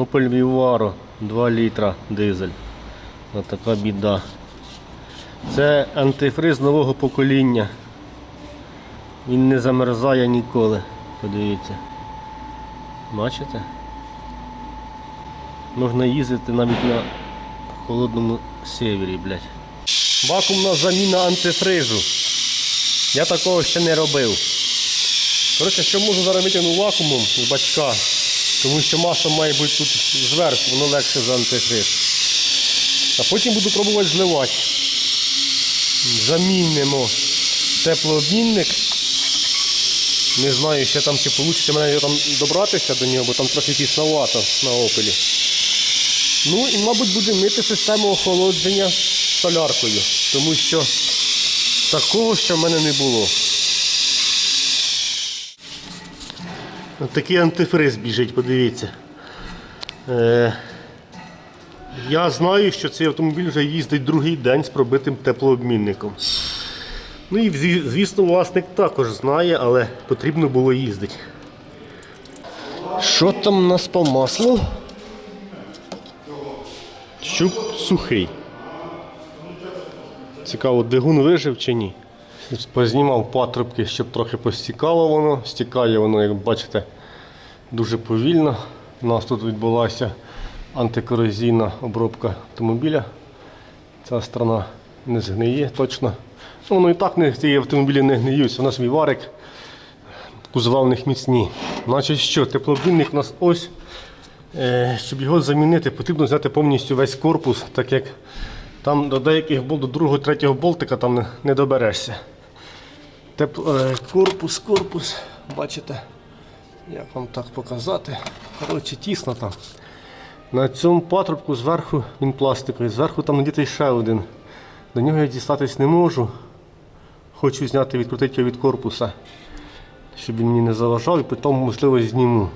Opel Vivaro 2 літра дизель. Ось така біда. Це антифриз нового покоління. Він не замерзає ніколи. Подивіться. Бачите? Можна їздити навіть на холодному севері, блядь. Вакуумна заміна антифризу. Я такого ще не робив. Коротше, що можу зараз витягну вакуумом з бачка, тому що масло має бути тут зверху, воно легше за антифриз. А потім буду пробувати зливати. Замінимо теплообмінник. Не знаю, ще там чи вийде мене там добратися до нього, бо там трохи тісновато на опелі. Ну і, мабуть, будемо мити систему охолодження соляркою, тому що такого ще в мене не було. Такий антифриз біжить, подивіться. Е, я знаю, що цей автомобіль вже їздить другий день з пробитим теплообмінником. Ну і звісно, власник також знає, але потрібно було їздити. Що там у нас по маслу? Щуп сухий. Цікаво, двигун вижив чи ні. Познімав патрубки, щоб трохи постікало воно. Стікає воно, як бачите, дуже повільно. У нас тут відбулася антикорозійна обробка автомобіля. Ця сторона не згниє точно. Ну, воно і так не, ці автомобілі не гниють. У нас віварик, кузова в них міцні. Значить що, теплообмінник у нас ось. Е, Щоб його замінити, потрібно взяти повністю весь корпус, так як там до деяких до другого, третього болтика там не доберешся. Теп, е, корпус, корпус, бачите, як вам так показати. Коротше, тісно там. На цьому патрубку зверху він пластиковий, зверху там надітий ще один. До нього я дістатись не можу. Хочу зняти, відкрутити його від корпуса, щоб він мені не заважав і потім, можливо, зніму.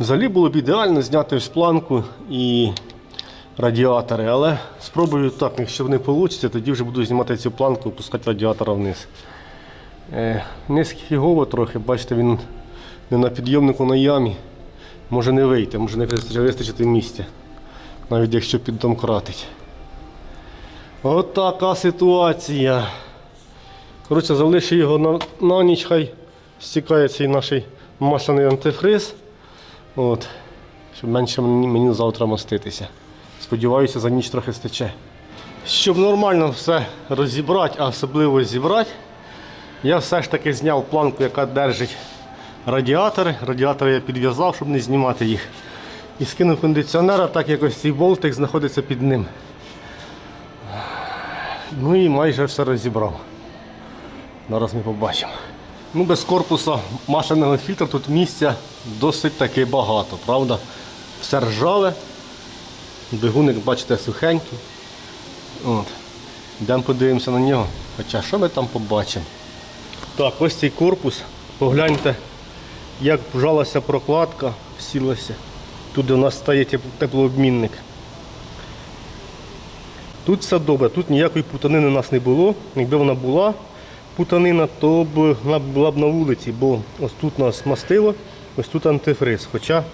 Взагалі було б ідеально зняти ось планку і радіатори, але спробую так, якщо не вийде, тоді вже буду знімати цю планку і пускати радіатора вниз. Е, фігово трохи, бачите, він не на підйомнику на ямі. Може не вийти, може не вистачити- місця, навіть якщо піддомкратить. От така ситуація. Коротше, залишу його на, на ніч, хай стікає цей наш масляний антифриз. От, щоб менше мені, мені завтра моститися. Сподіваюся, за ніч трохи стече. Щоб нормально все розібрати, а особливо зібрати, я все ж таки зняв планку, яка держить радіатори. Радіатори я підв'язав, щоб не знімати їх. І скинув кондиціонера, так як ось цей болтик знаходиться під ним. Ну і майже все розібрав. Зараз ми побачимо. Ну, без корпуса масляного фільтра тут місця досить таки багато, правда? Все ржаве. Двигуник, бачите, сухенький. От. Йдемо подивимося на нього. Хоча що ми там побачимо? Так, ось цей корпус. Погляньте, як вжалася прокладка, сілася. Тут у нас стає теплообмінник. Тут все добре, тут ніякої путанини у нас не було. Якби вона була путанина, то б вона була б на вулиці, бо ось тут нас мастило, ось тут антифриз. Хоча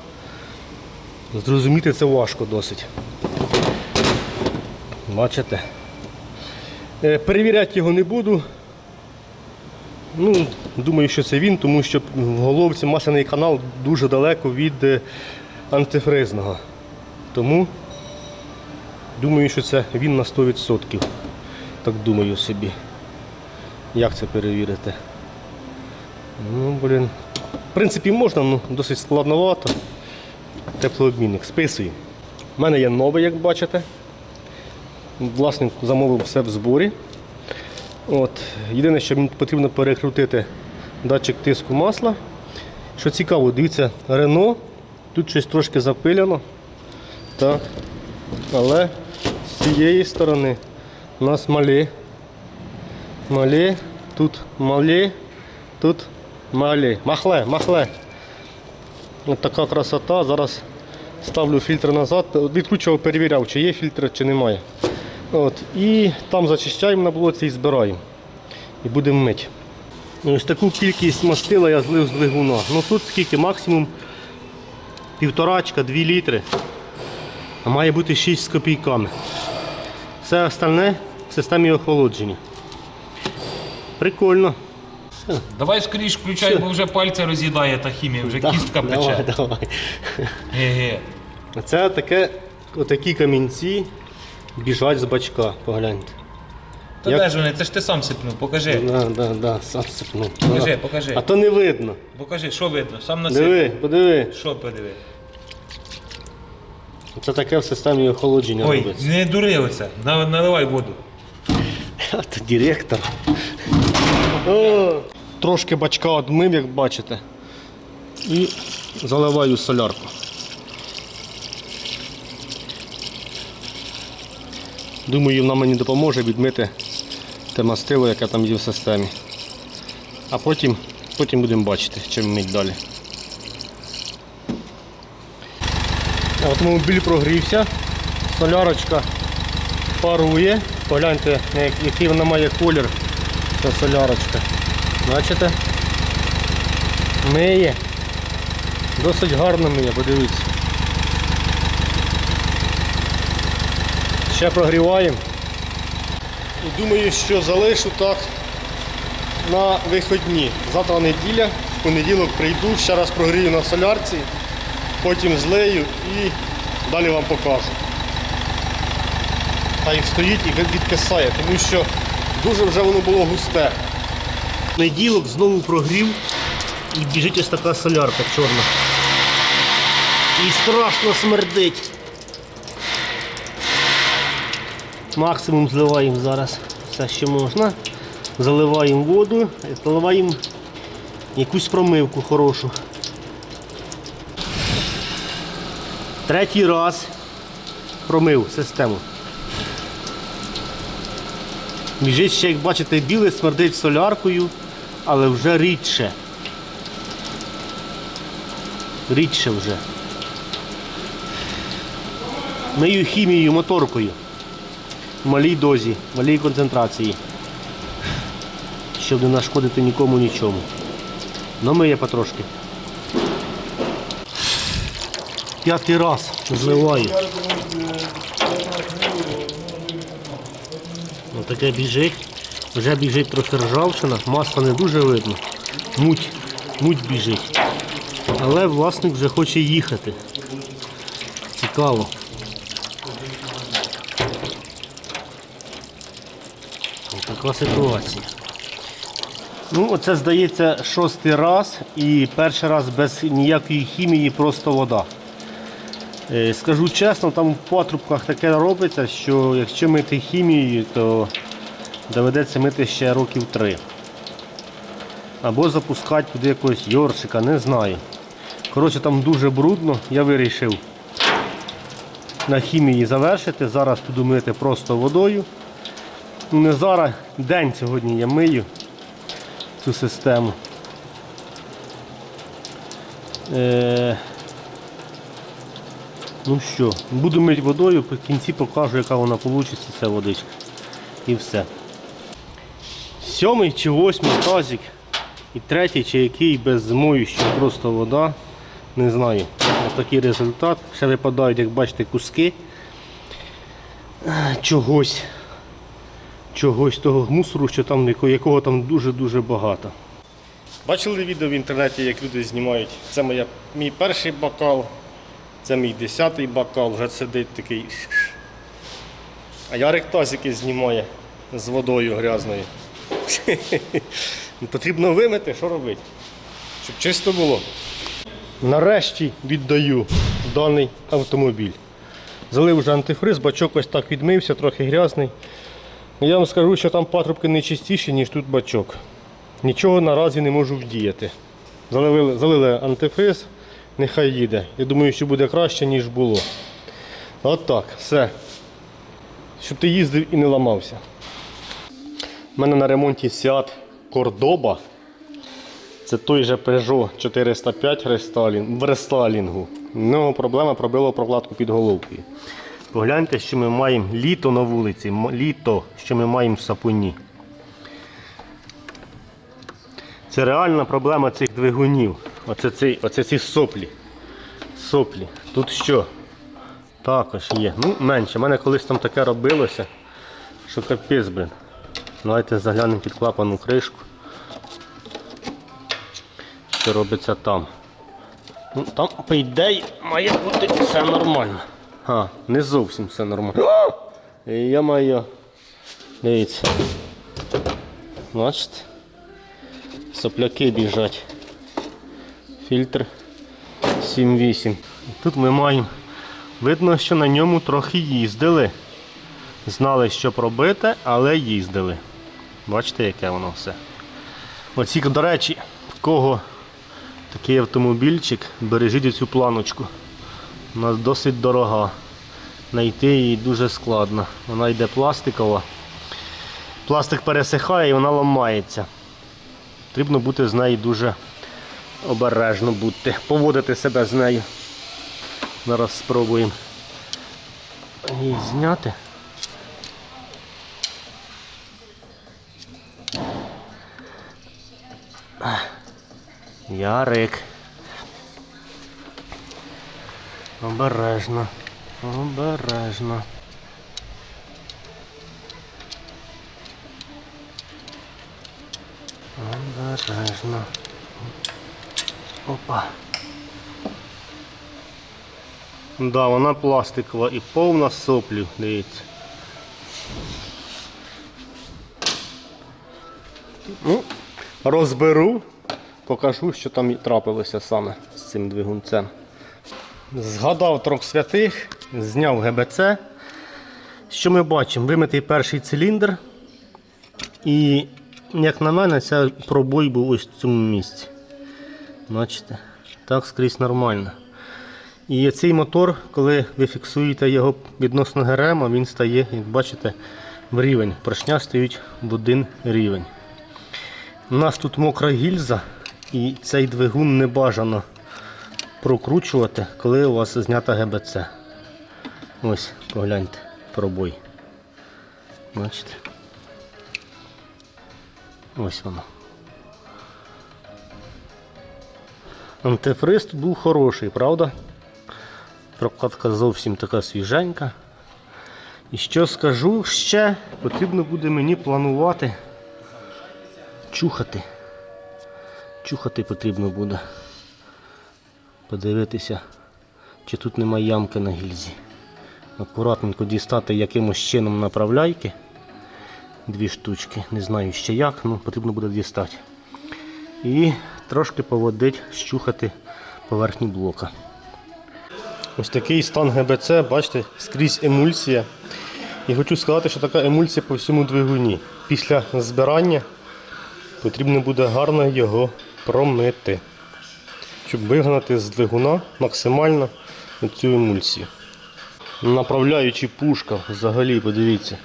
зрозуміти це важко досить. Бачите? Е, Перевіряти його не буду. Ну, Думаю, що це він, тому що в головці масляний канал дуже далеко від е, антифризного. Тому Думаю, що це він на 100%. Так думаю собі. Як це перевірити? Ну, блін. В принципі, можна, але досить складновато. Теплообмінник. Списую. У мене є новий, як бачите. Власник замовив все в зборі. От. Єдине, що мені потрібно перекрутити датчик тиску масла. Що цікаво, дивіться, Рено. Тут щось трошки запиляно. Так. Але з цієї сторони у нас малі. Малі, тут малі, тут малі. Махле, махле. Ось така красота. Зараз ставлю фільтр назад. Відкручував, перевіряв, чи є фільтр, чи немає. От. І там зачищаємо на блоці і збираємо. І будемо мити. Ось таку кількість мастила я злив з двигуна. Ну тут скільки максимум півторачка, дві літри. а має бути 6 з копійками. Все остальне в системі охолодження. Прикольно. Давай скоріш включай, бо вже пальця роз'їдає та хімія, вже кістка давай, пече. давай. Це таке, отакі камінці біжать з бачка, погляньте. Та Як- де ж вони? Це ж ти сам сипнув. Покажи. Да, да, да, сам сипнув. Покажи, Да. покажи. А то не видно. Покажи, що видно? Сам насип. Диви, подиви. Що подиви? Це таке в системі охолодження Ой, робиться. не дури оце. На- Наливай воду. А то директор. О, трошки бачка одмив, як бачите. І заливаю солярку. Думаю, вона мені допоможе відмити те мастило, яке там є в системі. А потім, потім будемо бачити, чим мить далі. Автомобіль прогрівся, солярочка парує. Погляньте, який вона має колір. Ця солярочка. Бачите? Миє. Досить гарно миє, подивіться. Ще прогріваємо. І думаю, що залишу так на виходні. Завтра неділя, в понеділок прийду, ще раз прогрію на солярці, потім злею і далі вам покажу та й стоїть і відкисає, тому що дуже вже воно було густе. Неділок знову прогрів і біжить ось така солярка чорна. І страшно смердить. Максимум зливаємо зараз все, що можна. Заливаємо воду і заливаємо якусь промивку хорошу. Третій раз промив систему. Біжить ще, як бачите, біле смердить соляркою, але вже рідше. Рідше вже. Мию хімією моторкою. Малій дозі, малій концентрації. Щоб не нашкодити нікому нічому. Ну миє потрошки. П'ятий раз зливаю. Отаке біжить. Вже біжить трохи ржавчина, масла не дуже видно. Муть, муть біжить. Але власник вже хоче їхати. Цікаво. Така ситуація. Ну, оце здається шостий раз і перший раз без ніякої хімії, просто вода. Е, Скажу чесно, там в патрубках таке робиться, що якщо мити хімією, то доведеться мити ще років три. Або запускати туди якогось йоршика, не знаю. Коротше, там дуже брудно, я вирішив на хімії завершити. Зараз буду мити просто водою. Ну, Не зараз, день сьогодні я мию цю систему. Е, Ну що, буду мити водою, в кінці покажу, яка вона вийде, ця водичка. І все. Сьомий чи восьмий тазик. І третій чи який без моющого, просто вода. Не знаю. Ось такий результат. Ще випадають, як бачите, куски е, чогось. Чогось того мусору, що там, якого там дуже-дуже багато. Бачили відео в інтернеті, як люди знімають. Це моя, мій перший бокал, це мій десятий бокал, вже сидить такий. А Ярик тазики знімає з водою грязною. Потрібно вимити, що робити? Щоб чисто було. Нарешті віддаю даний автомобіль. Залив вже антифриз, бачок ось так відмився, трохи грязний. Ну, Я вам скажу, що там патрубки не чистіші, ніж тут бачок. Нічого наразі не можу вдіяти. Залили, залили антифриз, нехай їде. Я думаю, що буде краще, ніж було. От так, все. Щоб ти їздив і не ламався. У мене на ремонті Seat Cordoba. Це той же Peugeot 405 в рестайлінгу. Ну, проблема пробила прокладку під головкою. Погляньте, що ми маємо літо на вулиці, літо, що ми маємо в сапуні. Це реальна проблема цих двигунів. Оце, ці, оце ці соплі. Соплі. Тут що? Також є. Ну, менше. У мене колись там таке робилося, що капець, блин. Давайте заглянемо під клапану кришку. Що робиться там. Ну, там, по ідеї, має бути все нормально. А, не зовсім все нормально. Я маю. Дивіться. Бачите? Сопляки біжать. Фільтр 7-8. Тут ми маємо. Видно, що на ньому трохи їздили. Знали, що робити, але їздили. Бачите, яке воно все. Оці, до речі, в кого такий автомобільчик, бережіть цю планочку. Вона досить дорога. Найти її дуже складно. Вона йде пластикова. Пластик пересихає і вона ламається. Потрібно бути з нею дуже обережно бути, поводити себе з нею. Зараз спробуємо її зняти. Ярик. Обережно. Обережно. Обережно. Опа. Да, вона пластикова і повна соплів, дивіться. Ну, розберу, покажу, що там трапилося саме з цим двигунцем. Згадав трьох святих, зняв ГБЦ. Що ми бачимо? Вимитий перший циліндр. І, як на мене, це пробой був ось в цьому місці. Бачите? Так скрізь нормально. І цей мотор, коли ви фіксуєте його відносно ГРМ, він стає, як бачите, в рівень. Поршня стають в один рівень. У нас тут мокра гільза, і цей двигун не бажано прокручувати, коли у вас знята ГБЦ. Ось, погляньте, пробой. Бачите? Ось воно. Антифриз тут був хороший, правда? Прокладка зовсім така свіженька. І що скажу ще, потрібно буде мені планувати чухати. Чухати потрібно буде. Подивитися, чи тут немає ямки на гільзі. Акуратненько дістати якимось чином направляйки. Дві штучки. Не знаю ще як, але потрібно буде дістати. І трошки поводить, щухати поверхні блока. Ось такий стан ГБЦ, бачите, скрізь емульсія. І хочу сказати, що така емульсія по всьому двигуні. Після збирання потрібно буде гарно його промити, щоб вигнати з двигуна максимально цю емульсію. Направляючи пушка, взагалі, подивіться,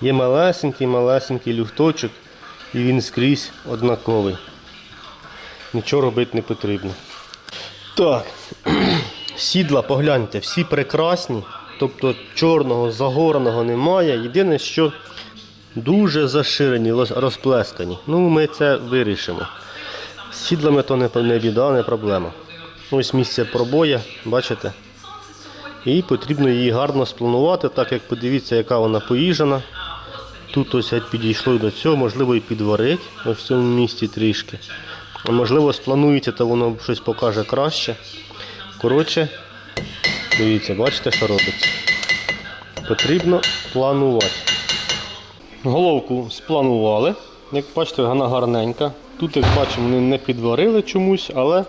є малесенький, малесенький люфточок, і він скрізь однаковий. Нічого робити не потрібно. Так, сідла, погляньте, всі прекрасні, тобто чорного, загораного немає. Єдине, що дуже заширені, розплескані. Ну, ми це вирішимо. З сідлами то не, біда, не проблема. Ось місце пробоя, бачите? І потрібно її гарно спланувати, так як подивіться, яка вона поїжджена. Тут ось підійшло до цього, можливо і підварить ось в цьому місці трішки. Можливо, спланується, то воно щось покаже краще. Коротше, дивіться, бачите, що робиться. Потрібно планувати. Головку спланували. Як бачите, вона гарненька. Тут, як бачимо, вони не підварили чомусь, але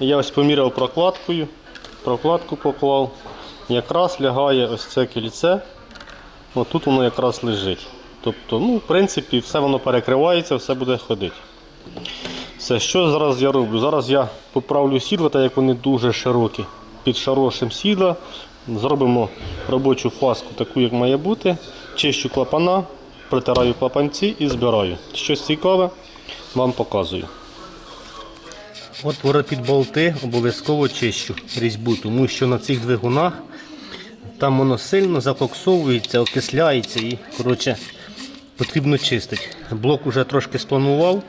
я ось поміряв прокладкою, прокладку поклав. Якраз лягає ось це кільце. Отут воно якраз лежить. Тобто, ну, в принципі, все воно перекривається, все буде ходити. Все, що зараз я роблю? Зараз я поправлю сідла, так як вони дуже широкі. Під шарошим сідла зробимо робочу фаску, таку, як має бути. Чищу клапана, притираю клапанці і збираю. Щось цікаве вам показую. От під болти обов'язково чищу різьбу, тому що на цих двигунах там воно сильно закоксовується, окисляється і коротше, потрібно чистити. Блок вже трошки спланував,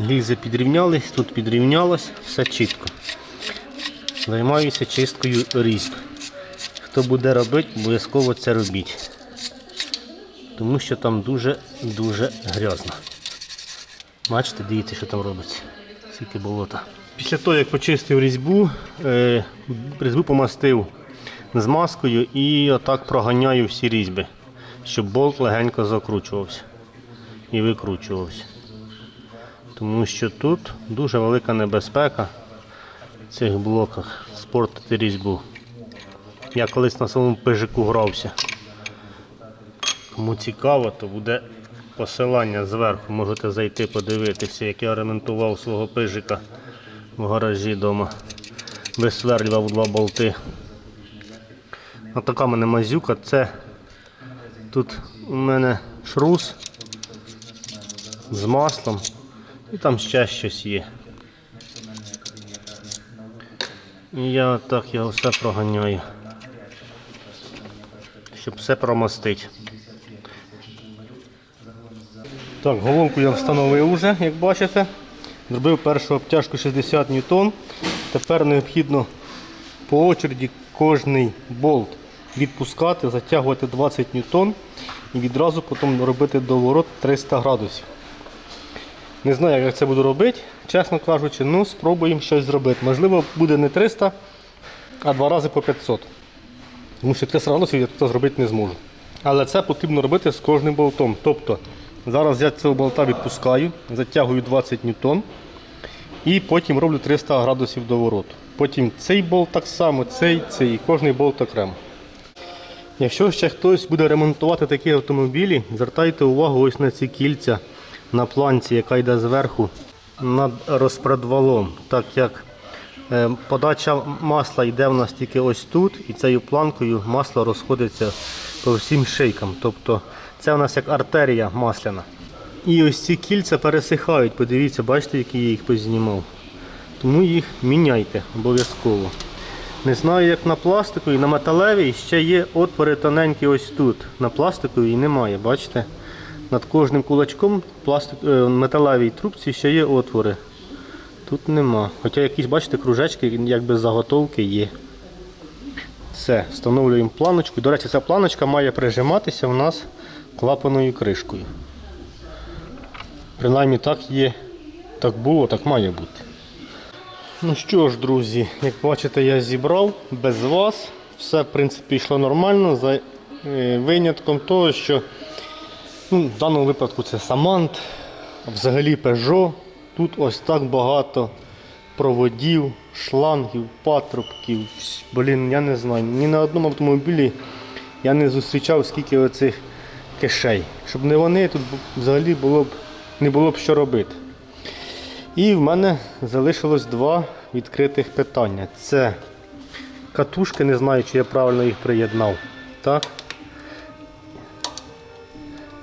гільзи підрівнялись, тут підрівнялось, все чітко. Займаюся чисткою різьб. Хто буде робити, обов'язково це робіть. Тому що там дуже-дуже грязно. Бачите, дивіться, що там робиться. Скільки болота. Після того, як почистив різьбу, е, різьбу помастив змазкою і отак проганяю всі різьби, щоб болт легенько закручувався і викручувався. Тому що тут дуже велика небезпека в цих блоках спортити різьбу. Я колись на своєму пижику грався. Кому цікаво, то буде посилання зверху. Можете зайти подивитися, як я ремонтував свого пижика в гаражі вдома. Висверлював два болти. Отака в мене мазюка. Це тут у мене шрус з маслом і там ще щось є. І я так його все проганяю, щоб все промастити. Так, головку я встановив вже, як бачите. Зробив першу обтяжку 60 ньютон. Тепер необхідно по очереді кожний болт відпускати, затягувати 20 ньютон і відразу потім робити доворот 300 градусів. Не знаю, як я це буду робити, чесно кажучи, ну спробуємо щось зробити. Можливо, буде не 300, а два рази по 500. Тому що 300 градусів я тут зробити не зможу. Але це потрібно робити з кожним болтом. Тобто зараз я цього болта відпускаю, затягую 20 ньютон і потім роблю 300 градусів довороту. Потім цей болт так само, цей, цей, і кожний болт окремо. Якщо ще хтось буде ремонтувати такі автомобілі, звертайте увагу ось на ці кільця на планці, яка йде зверху над розпредвалом. Так як е, подача масла йде в нас тільки ось тут, і цією планкою масло розходиться по всім шийкам. Тобто це у нас як артерія масляна. І ось ці кільця пересихають. Подивіться, бачите, які я їх познімав. Тому їх міняйте обов'язково. Не знаю, як на пластиковій, на металевій ще є отвори тоненькі ось тут. На пластиковій немає, бачите? Над кожним кулачком пластик, е, металевій трубці ще є отвори. Тут нема. Хоча якісь, бачите, кружечки, якби заготовки є. Все, встановлюємо планочку. До речі, ця планочка має прижиматися у нас клапаною кришкою. Принаймні так є, так було, так має бути. Ну що ж, друзі, як бачите, я зібрав без вас. Все, в принципі, йшло нормально, за е, винятком того, що ну, в даному випадку це Самант, взагалі Peugeot. Тут ось так багато проводів, шлангів, патрубків. Блін, я не знаю. Ні на одному автомобілі я не зустрічав скільки оцих кишей. Щоб не вони, тут взагалі було б, не було б що робити. І в мене залишилось два відкритих питання. Це катушки, не знаю, чи я правильно їх приєднав. Так?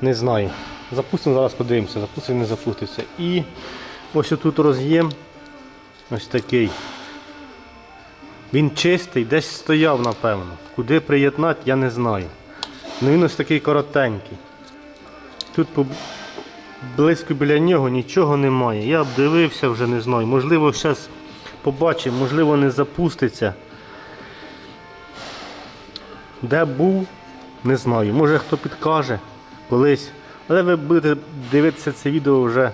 Не знаю. Запустимо, зараз подивимося, запустимо, не запуститься. І ось тут роз'єм. Ось такий. Він чистий, десь стояв, напевно. Куди приєднати, я не знаю. Ну він ось такий коротенький. Тут близько біля нього нічого немає. Я обдивився вже не знаю. Можливо, зараз побачимо, можливо, не запуститься. Де був, не знаю. Може хто підкаже колись. Але ви будете дивитися це відео вже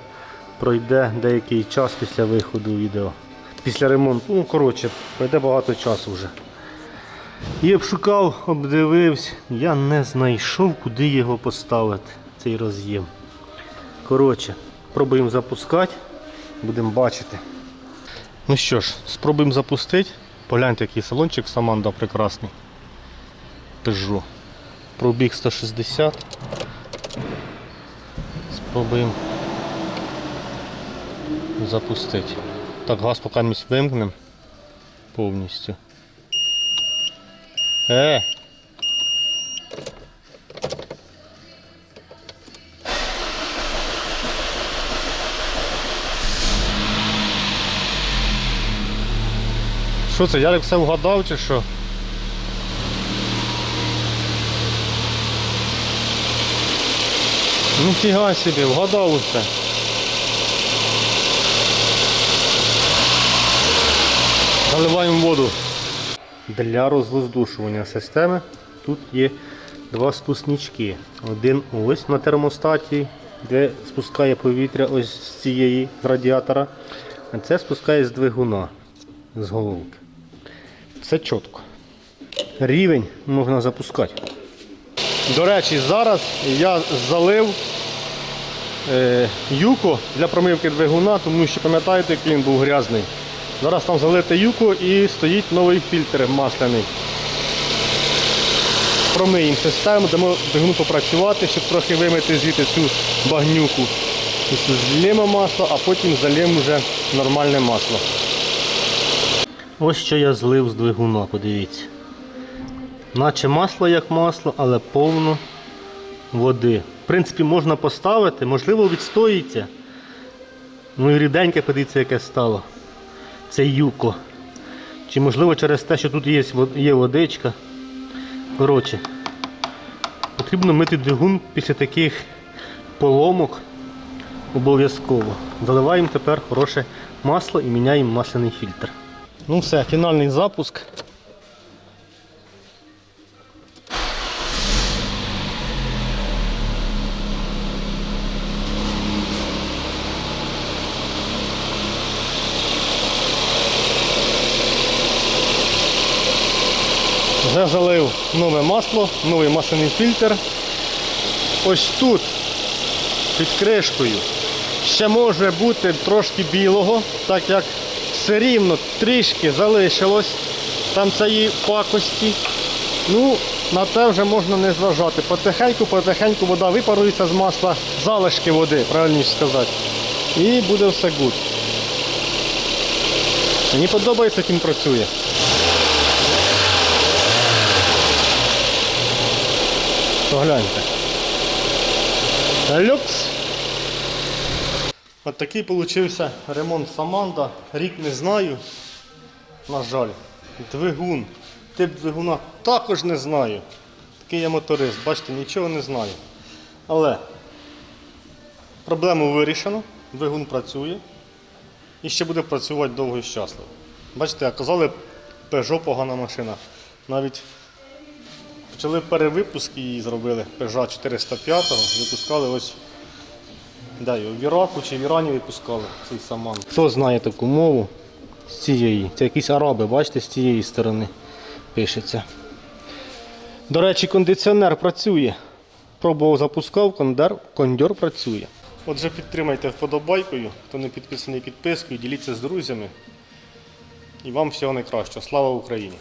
пройде деякий час після виходу відео. Після ремонту. Ну, коротше, пройде багато часу вже. І обшукав, обдивився. Я не знайшов, куди його поставити, цей роз'єм. Коротше, пробуємо запускати, будемо бачити. Ну що ж, спробуємо запустити. Погляньте, який салончик Саманда прекрасний. Peugeot. Пробіг 160. Спробуємо запустити. Так, газ поки вимкнемо повністю. Е! Що це, Ярик все вгадав чи що? Ніфіга собі, вгадав усе. Заливаємо воду. Для розвоздушування системи. Тут є два спуснички. Один ось на термостаті, де спускає повітря ось з цієї радіатора. А це спускає з двигуна з головки. Все чітко. Рівень можна запускати. До речі, зараз я залив е, юко для промивки двигуна, тому що пам'ятаєте, який він був грязний. Зараз там залите юко і стоїть новий фільтр масляний. Промиємо систему, дамо двигуну попрацювати, щоб трохи вимити звідти цю багнюку. Злємо масло, а потім залємо вже нормальне масло. Ось що я злив з двигуна, подивіться. Наче масло як масло, але повно води. В принципі, можна поставити, можливо, відстоїться. Ну і ріденьке, подивіться, яке стало. Це юко. Чи можливо через те, що тут є, водичка. Коротше, потрібно мити двигун після таких поломок обов'язково. Заливаємо тепер хороше масло і міняємо масляний фільтр. Ну все, фінальний запуск. Вже залив нове масло, новий масляний фільтр. Ось тут, під кришкою, ще може бути трошки білого, так як все рівно трішки залишилось там цієї пакості. Ну, на те вже можна не зважати. Потихеньку, потихеньку вода випарується з масла, залишки води, правильніше сказати. І буде все гуд. Мені подобається, він працює. Погляньте. Люкс. От такий получився ремонт Саманда. Рік не знаю. На жаль. Двигун. Тип двигуна також не знаю. Такий я моторист, бачите, нічого не знаю. Але проблему вирішено, двигун працює і ще буде працювати довго і щасливо. Бачите, а казали, Peugeot погана машина. Навіть Почали перевипуск її зробили Peugeot 405, випускали ось його, в Іраку чи в Ірані випускали цей саман. Хто знає таку мову з цієї? Це якісь араби, бачите, з цієї сторони пишеться. До речі, кондиціонер працює. Пробував запускав, кондер, кондьор працює. Отже, підтримайте вподобайкою, хто не підписаний підпискою, діліться з друзями. І вам всього найкращого. Слава Україні!